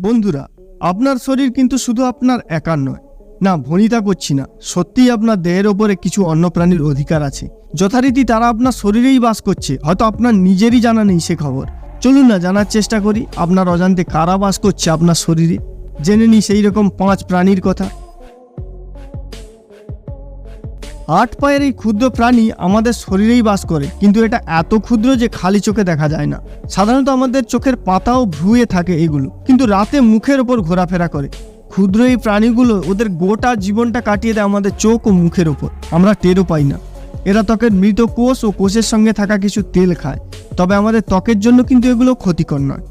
বন্ধুরা, আপনার শরীর কিন্তু শুধু আপনার একার নয়। না, ভনিতা করছি না। সত্যিই আপনার দেহের ওপরে কিছু অন্য প্রাণীর অধিকার আছে। যথারীতি তারা আপনার শরীরেই বাস করছে। হয়তো আপনার নিজেরই জানা নেই সে খবর। চলুন না, জানার চেষ্টা করি, আপনার অজান্তে কারা বাস করছে আপনার শরীরে? জেনে নিই সেই রকম পাঁচ প্রাণীর কথা। আট পায়ের এই ক্ষুদ্র প্রাণী আমাদের শরীরেই বাস করে, কিন্তু এটা এত ক্ষুদ্র যে খালি চোখে দেখা যায় না। সাধারণত আমাদের চোখের পাতাও ভ্রুয়ে থাকে এগুলো, কিন্তু রাতে মুখের ওপর ঘোরাফেরা করে। ক্ষুদ্র এই প্রাণীগুলো ওদের গোটা জীবনটা কাটিয়ে দেয় আমাদের চোখ ও মুখের ওপর। আমরা টেরও পাই না। এরা ত্বকের মৃত কোষ ও কোষের সঙ্গে থাকা কিছু তেল খায়। তবে আমাদের ত্বকের জন্য কিন্তু এগুলো ক্ষতিকর নয়।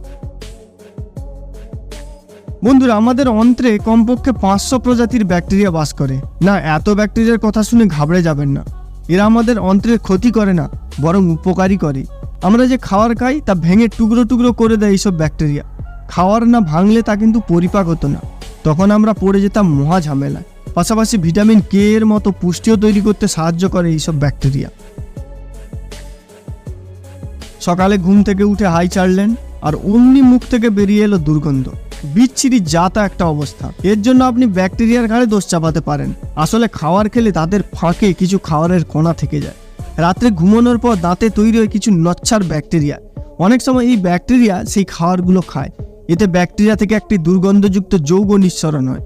বন্ধুরা, আমাদের অন্ত্রে কমপক্ষে পাঁচশো প্রজাতির ব্যাকটেরিয়া বাস করে। না, এত ব্যাকটেরিয়ার কথা শুনে ঘাবড়ে যাবেন না। এরা আমাদের অন্ত্রের ক্ষতি করে না, বরং উপকারী করে। আমরা যে খাবার খাই, তা ভেঙে টুকরো টুকরো করে দেয় এইসব ব্যাকটেরিয়া। খাওয়ার না ভাঙলে তা কিন্তু পরিপাক হতো না। তখন আমরা পড়ে যেতাম মহা ঝামেলায়। পাশাপাশি ভিটামিন কে এর মতো পুষ্টিও তৈরি করতে সাহায্য করে এইসব ব্যাকটেরিয়া। সকালে ঘুম থেকে উঠে হাই চাড়লেন আর অমনি মুখ থেকে বেরিয়ে এলো দুর্গন্ধ। বিচ্ছিরি জাতা একটা অবস্থা। এর জন্য আপনি ব্যাকটেরিয়ার ঘাড়ে দোষ চাপাতে পারেন। আসলে খাওয়ার খেলে তাদের ফাঁকে কিছু খাওয়ারের কণা থেকে যায়। রাত্রে ঘুমানোর পর দাঁতে তৈরি হয় কিছু নচ্ছার ব্যাকটেরিয়া। অনেক সময় এই ব্যাকটেরিয়া সেই খাওয়ারগুলো খায়। এতে ব্যাকটেরিয়া থেকে একটি দুর্গন্ধযুক্ত যৌগ নিঃসরণ হয়।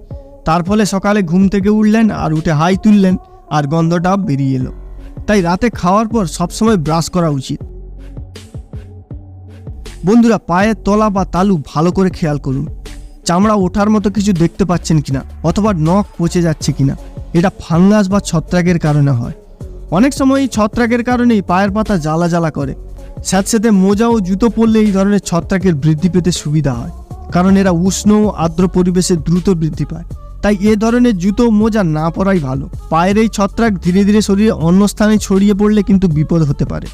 তার ফলে সকালে ঘুম থেকে উঠলেন আর উঠে হাই তুললেন আর গন্ধটা বেরিয়ে এলো। তাই রাতে খাওয়ার পর সবসময় ব্রাশ করা উচিত। বন্ধুরা, পায়ের তলা বা তালু ভালো করে খেয়াল করুন। চামড়া ওঠার মতো কিছু দেখতে পাচ্ছেন কিনা, অথবা নখ পচে যাচ্ছে কিনা। এটা ফাঙ্গাস বা ছত্রাকের কারণে হয়। অনেক সময় এই ছত্রাকের কারণেই পায়ের পাতা জ্বালা জ্বালা করে। স্যাঁতস্যাঁতে মোজা ও জুতো পরলে এই ধরনের ছত্রাকের বৃদ্ধি পেতে সুবিধা হয়, কারণ এরা উষ্ণ ও আর্দ্র পরিবেশে দ্রুত বৃদ্ধি পায়। তাই এ ধরনের জুতো মোজা না পরাই ভালো। পায়ের এই ছত্রাক ধীরে ধীরে শরীরে অন্য স্থানে ছড়িয়ে পড়লে কিন্তু বিপদ হতে পারে।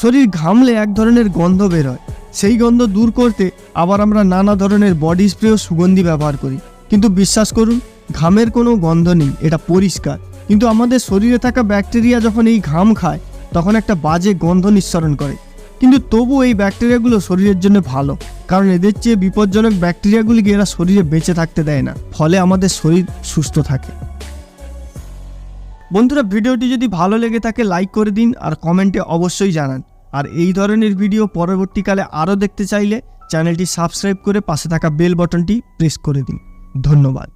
শরীর ঘামলে এক ধরনের গন্ধ বের হয়। সেই গন্ধ দূর করতে আবার আমরা নানা ধরনের বডি স্প্রে ও সুগন্ধি ব্যবহার করি। কিন্তু বিশ্বাস করুন, ঘামের কোনো গন্ধ নেই, এটা পরিষ্কার। কিন্তু আমাদের শরীরে থাকা ব্যাকটেরিয়া যখন এই ঘাম খায়, তখন একটা বাজে গন্ধ নিঃসরণ করে। কিন্তু তবু এই ব্যাকটেরিয়াগুলো শরীরের জন্য ভালো, কারণ এদের চেয়ে বিপজ্জনক ব্যাকটেরিয়াগুলিকে এরা শরীরে বেঁচে থাকতে দেয় না। ফলে আমাদের শরীর সুস্থ থাকে। বন্ধুরা, ভিডিওটি যদি ভালো লেগে থাকে লাইক করে দিন আর কমেন্টে অবশ্যই জানান। আর এই ধরনের ভিডিও পরবর্তীকালে আরও দেখতে চাইলে চ্যানেলটি সাবস্ক্রাইব করে পাশে থাকা বেল বটনটি প্রেস করে দিন। ধন্যবাদ।